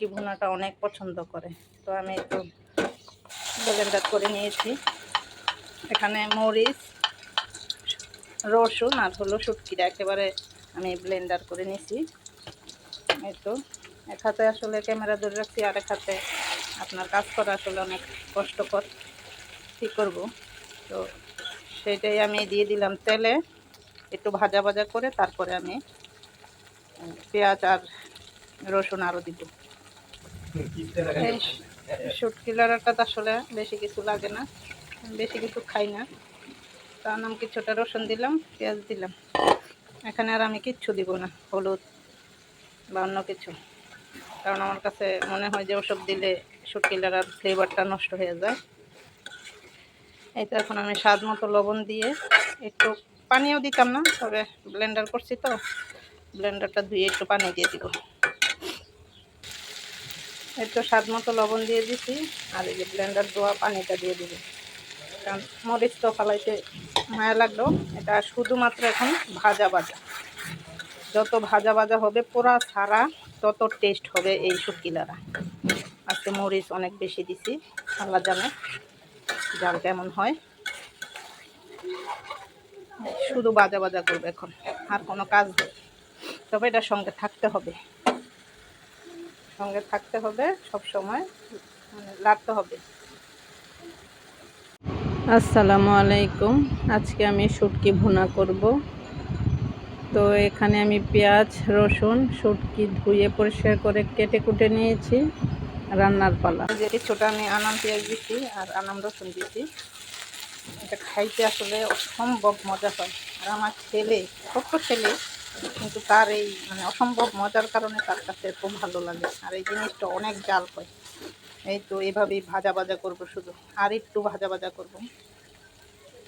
শুটকি ভুনাটা অনেক পছন্দ করে। তো আমি একটু ব্লেন্ডার করে নিয়েছি। এখানে মরিচ, রসুন আর হলো শুটকিটা একেবারে আমি ব্লেন্ডার করে নিয়েছি। এই তো, এক হাতে আসলে ক্যামেরা ধরে রাখছি আর এক হাতে আপনার কাজ করা আসলে অনেক কষ্টকর। কী করব? তো সেটাই আমি দিয়ে দিলাম তেলে, একটু ভাজা ভাজা করে তারপরে আমি পেঁয়াজ আর রসুন আরও দিব। শুটকি লাড়াটা তো আসলে বেশি কিছু লাগে না। আমি বেশি কিছু খাই না। তার নাম কিছুটা রসুন দিলাম, পেঁয়াজ দিলাম। এখানে আর আমি কিচ্ছু দিব না, হলুদ বা অন্য কিছু। কারণ আমার কাছে মনে হয় যে ওসব দিলে শুটকি লাড়ার ফ্লেভারটা নষ্ট হয়ে যায়। এই তো এখন আমি স্বাদ মতো লবণ দিয়ে একটু পানিও দিতাম না, তবে ব্লেন্ডার করছি তো। ব্লেন্ডারটা ধুয়ে একটু পানি দিয়ে দিব। একটু স্বাদ মতো লবণ দিয়ে দিছি, আর এই যে ব্লেন্ডার ধোয়া পানিটা দিয়ে দিব। কারণ মরিচ তো ফালাইতে মায়া লাগল, এটা শুধুমাত্র এখন ভাজা ভাজা। যত ভাজা ভাজা হবে পোড়া ছাড়া তত টেস্ট হবে এই শুকিলারা আজকে মরিচ অনেক বেশি দিছি, আল্লাহ জানে জাল কেমন হয়। শুধু বাজা বাজা করবে এখন, আর কোনো কাজ নেই। তবে এটা সঙ্গে থাকতে হবে। সঙ্গে থাকতে হবে সব সময় মানে লাড়তে হবে। আসসালামু আলাইকুম। আজকে আমি শুটকি ভুনা করব। তো এখানে আমি পেঁয়াজ রসুন শুটকি ধুয়ে পরিষ্কার করে কেটে কুটে নিয়েছি। রান্নার পালা। যে কিছুটা আমি আনাম পেঁয়াজ দিচ্ছি আর আনাম রসুন দিচ্ছি এটা খাইতে আসলে অসম্ভব মজা হয়। আর আমার ছেলে ছোট্ট ছেলে কিন্তু তার এই মানে অসম্ভব মজার কারণে তার কাছে খুব ভালো লাগে। আর এই জিনিসটা অনেক জাল হয়। এই তো এভাবেই ভাজা ভাজা করব শুধু। আর একটু ভাজা ভাজা করব।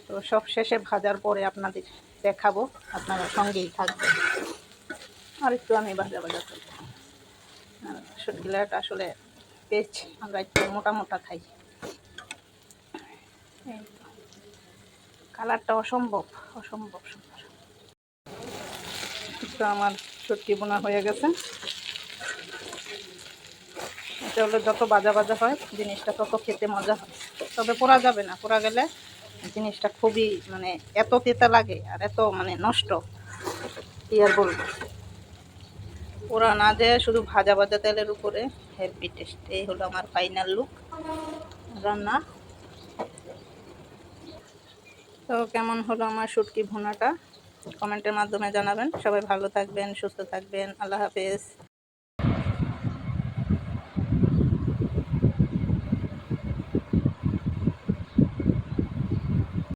তো সব শেষে ভাজার পরে আপনাদের দেখাবো। আপনারা সঙ্গেই থাকবে আর একটু আমি ভাজা ভাজা করব। শুটকিলাটা আসলে পেঁচ, আমরা একটু মোটা মোটা খাই। কালারটা অসম্ভব অসম্ভব তো আমার শুটকি বোনা হয়ে গেছে। এটা হলো যত বাজা বাজা হয়, জিনিসটা তত খেতে মজা হয়। তবে পোড়া যাবে না, পোড়া গেলে জিনিসটা খুবই মানে এত তেতা লাগে আর এত মানে নষ্ট, কি আর বলব? পোড়া না যায় শুধু ভাজা ভাজা তেলের উপরে হেভি টেস্ট এই হলো আমার ফাইনাল লুক রান্না। তো কেমন হলো আমার শুটকি ভুনাটা? কমেন্টের মাধ্যমে জানাবেন। সবাই ভালো থাকবেন সুস্থ থাকবেন। আল্লাহ হাফেজ।